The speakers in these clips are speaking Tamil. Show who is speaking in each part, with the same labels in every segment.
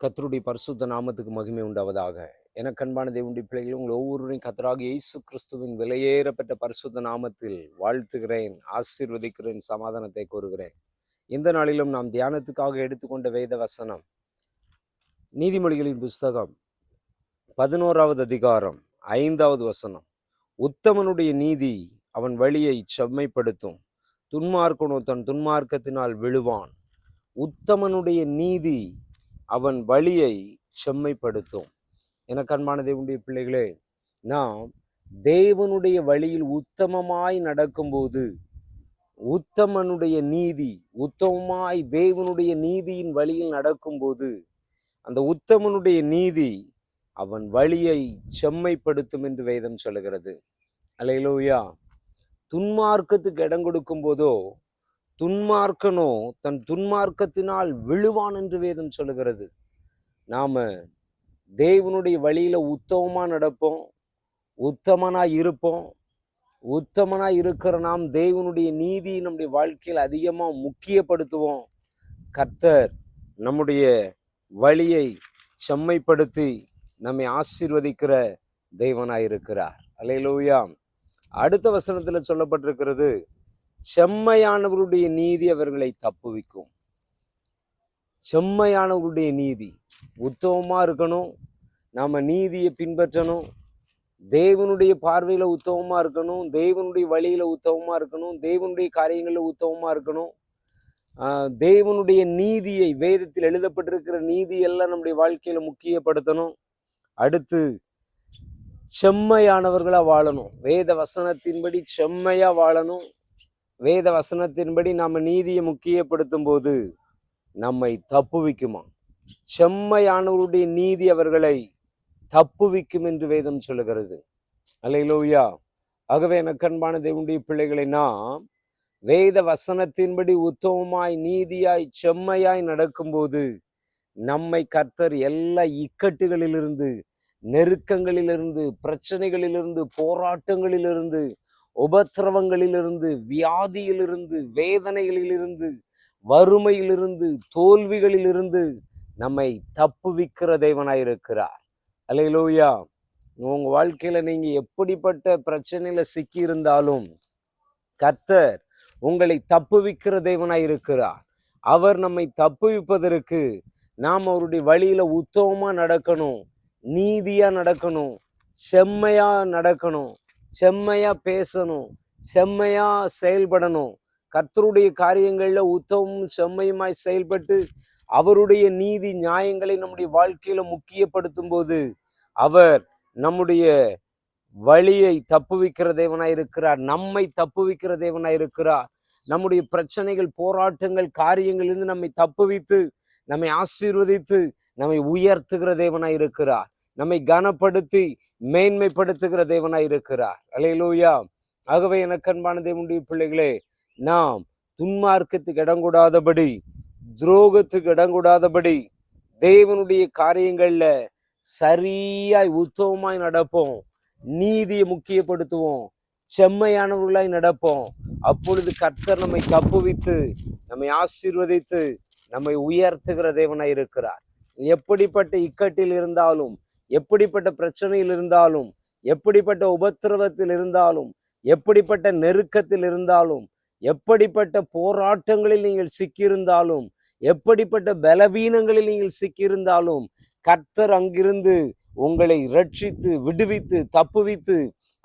Speaker 1: கத்தருடைய பரிசுத்த நாமத்துக்கு மகிமை உண்டாவதாக. எனக்கு அன்பான தேவனுடைய பிள்ளைகள் உங்கள் ஒவ்வொருவரையும் கத்தராக இயேசு கிறிஸ்துவின் விலையேறப்பட்ட பரிசுத்த நாமத்தில் வாழ்த்துகிறேன் ஆசீர்வதிக்கிறேன் சமாதானத்தை கூறுகிறேன் இந்த நாளிலும் நாம் தியானத்துக்காக எடுத்துக்கொண்ட வேத வசனம் நீதிமொழிகளின் புஸ்தகம் பதினோராவது அதிகாரம் ஐந்தாவது வசனம். உத்தமனுடைய நீதி அவன் வழியை செம்மைப்படுத்தும் துன்மார்க்கனோ தன் துன்மார்க்கத்தினால் விழுவான். உத்தமனுடைய நீதி அவன் வழியை செம்மைப்படுத்தும். எனக்கன்மான தேவனுடைய பிள்ளைகளே நாம் தேவனுடைய வழியில் உத்தமமாய் நடக்கும்போது உத்தமனுடைய நீதி உத்தமமாய் தேவனுடைய நீதியின் வழியில் நடக்கும்போது அந்த உத்தமனுடைய நீதி அவன் வழியை செம்மைப்படுத்தும் என்று வேதம் சொல்லுகிறது. அலையிலோயா துன்மார்க்கத்துக்கு இடம் கொடுக்கும் போதோ துன்மார்க்கனோ தன் துன்மார்க்கத்தினால் விழுவான் என்று வேதம் சொல்லுகிறது. நாம தேவனுடைய வழியில உத்தமமா நடப்போம் உத்தமனா இருப்போம் உத்தமனா இருக்கிற நாம் தேவனுடைய நீதி நம்முடைய வாழ்க்கையில் அதிகமாக முக்கியப்படுத்துவோம். கர்த்தர் நம்முடைய வழியை செம்மைப்படுத்தி நம்மை ஆசீர்வதிக்கிற தெய்வனாயிருக்கிறார் அலையிலூயா அடுத்த வசனத்தில் சொல்லப்பட்டிருக்கிறது செம்மையானவருடைய நீதி அவர்களை தப்புவிக்கும். செம்மையானவருடைய நீதி உத்தவமாக இருக்கணும். நாம் நீதியை பின்பற்றணும். தேவனுடைய பார்வையில் உத்தவமாக இருக்கணும். தேவனுடைய வழியில் உத்தவமாக இருக்கணும். தேவனுடைய காரியங்களில் உத்தவமாக இருக்கணும். தேவனுடைய நீதியை வேதத்தில் எழுதப்பட்டிருக்கிற நீதி எல்லாம் நம்முடைய வாழ்க்கையில் முக்கியப்படுத்தணும். அடுத்து செம்மையானவர்களாக வாழணும். வேத வசனத்தின்படி செம்மையாக வாழணும். வேத வசனத்தின்படி நாம் நீதியை முக்கியப்படுத்தும் போது நம்மை தப்புவிக்குமா? செம்மையானவருடைய நீதி அவர்களை தப்புவிக்கும் என்று வேதம் சொல்லுகிறது. அல்லையிலோயா ஆகவே எனக்கு அன்பான தேவனுடைய பிள்ளைகளை நாம் வேத வசனத்தின்படி உத்தமமாய் நீதியாய் செம்மையாய் நடக்கும்போது நம்மை கர்த்தர் எல்லா இக்கட்டுகளிலிருந்து நெருக்கங்களிலிருந்து பிரச்சனைகளிலிருந்து போராட்டங்களிலிருந்து உபத்திரவங்களிலிருந்து வியாதியிலிருந்து வேதனைகளிலிருந்து வறுமையிலிருந்து தோல்விகளிலிருந்து நம்மை தப்புவிக்கிற தேவனாய் இருக்கிறார். அலையிலோயா உங்க வாழ்க்கையில நீங்க எப்படிப்பட்ட பிரச்சனையில சிக்கி இருந்தாலும் கர்த்தர் உங்களை தப்புவிக்கிற தேவனாய் இருக்கிறார். அவர் நம்மை தப்புவிப்பதற்கு நாம் அவருடைய வழியில உத்தமமா நடக்கணும் நீதியா நடக்கணும் செம்மையா நடக்கணும். செம்மையா பேசணும் செம்மையா செயல்படணும். கர்த்தருடைய காரியங்களில் உத்தமும் செம்மையுமாய் செயல்பட்டு அவருடைய நீதி நியாயங்களை நம்முடைய வாழ்க்கையில முக்கியப்படுத்தும் போது அவர் நம்முடைய வழியை தப்புவிக்கிற தேவனாய் இருக்கிறார் நம்மை தப்புவிக்கிற தேவனாய் இருக்கிறார். நம்முடைய பிரச்சனைகள் போராட்டங்கள் காரியங்களிலிருந்து நம்மை தப்புவித்து நம்மை ஆசீர்வதித்து நம்மை உயர்த்துகிற தேவனாய் இருக்கிறார். நம்மை கனப்படுத்தி மேன்மைப்படுத்துகிற தேவனாய் இருக்கிறார். அலையிலூயா ஆகவே எனக்கு அன்பான தேவனுடைய பிள்ளைகளே நாம் துன்மார்க்கத்துக்கு இடங்கூடாதபடி துரோகத்துக்கு இடங்கூடாதபடி தேவனுடைய காரியங்கள்ல சரியாய் உத்தவமாய் நடப்போம். நீதியை முக்கியப்படுத்துவோம். செம்மையானவர்களாய் நடப்போம். அப்பொழுது கர்த்தர் நம்மை தப்புவித்து நம்மை ஆசீர்வதித்து நம்மை உயர்த்துகிற தேவனாய் இருக்கிறார். எப்படிப்பட்ட இக்கட்டில் இருந்தாலும் எப்படிப்பட்ட பிரச்சனையில் இருந்தாலும் எப்படிப்பட்ட உபத்திரவத்தில் இருந்தாலும் எப்படிப்பட்ட நெருக்கத்தில் இருந்தாலும் எப்படிப்பட்ட போராட்டங்களில் நீங்கள் சிக்கியிருந்தாலும் எப்படிப்பட்ட பலவீனங்களில் நீங்கள் சிக்கியிருந்தாலும் கர்த்தர் அங்கிருந்து உங்களை ரட்சித்து விடுவித்து தப்புவித்து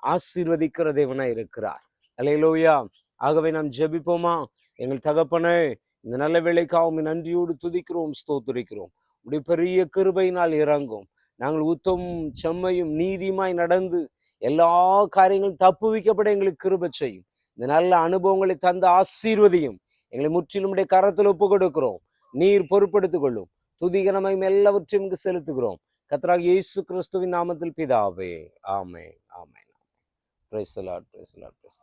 Speaker 1: ஆசீர்வதிக்கிற தேவனாய் இருக்கிறார். அலையிலோயா ஆகவே நாம் ஜெபிப்போமா? எங்கள் தகப்பனே இந்த நல்ல வேலைக்காவும் நன்றியோடு துதிக்கிறோம் ஸ்தோத்துரிக்கிறோம். உடைய பெரிய கிருபையினால் இறங்கும். நாங்கள் உத்தமும் செம்மையும் நீதியுமாய் நடந்து எல்லா காரியங்களும் தப்புவிக்கப்பட எங்களுக்கு கிருப செய்யும். இந்த நல்ல அனுபவங்களை தந்த ஆசீர்வதியும் எங்களை முற்றிலும் கரத்தில் ஒப்பு கொடுக்கிறோம் நீர் பொறுப்படுத்திக் கொள்ளும். துதிகனமையும் எல்லாவற்றையும் இங்கு செலுத்துகிறோம். கத்ராக இயேசு கிறிஸ்துவின் நாமத்தில் பிதாவே. ஆமே ஆமே praise Lord praise Lord praise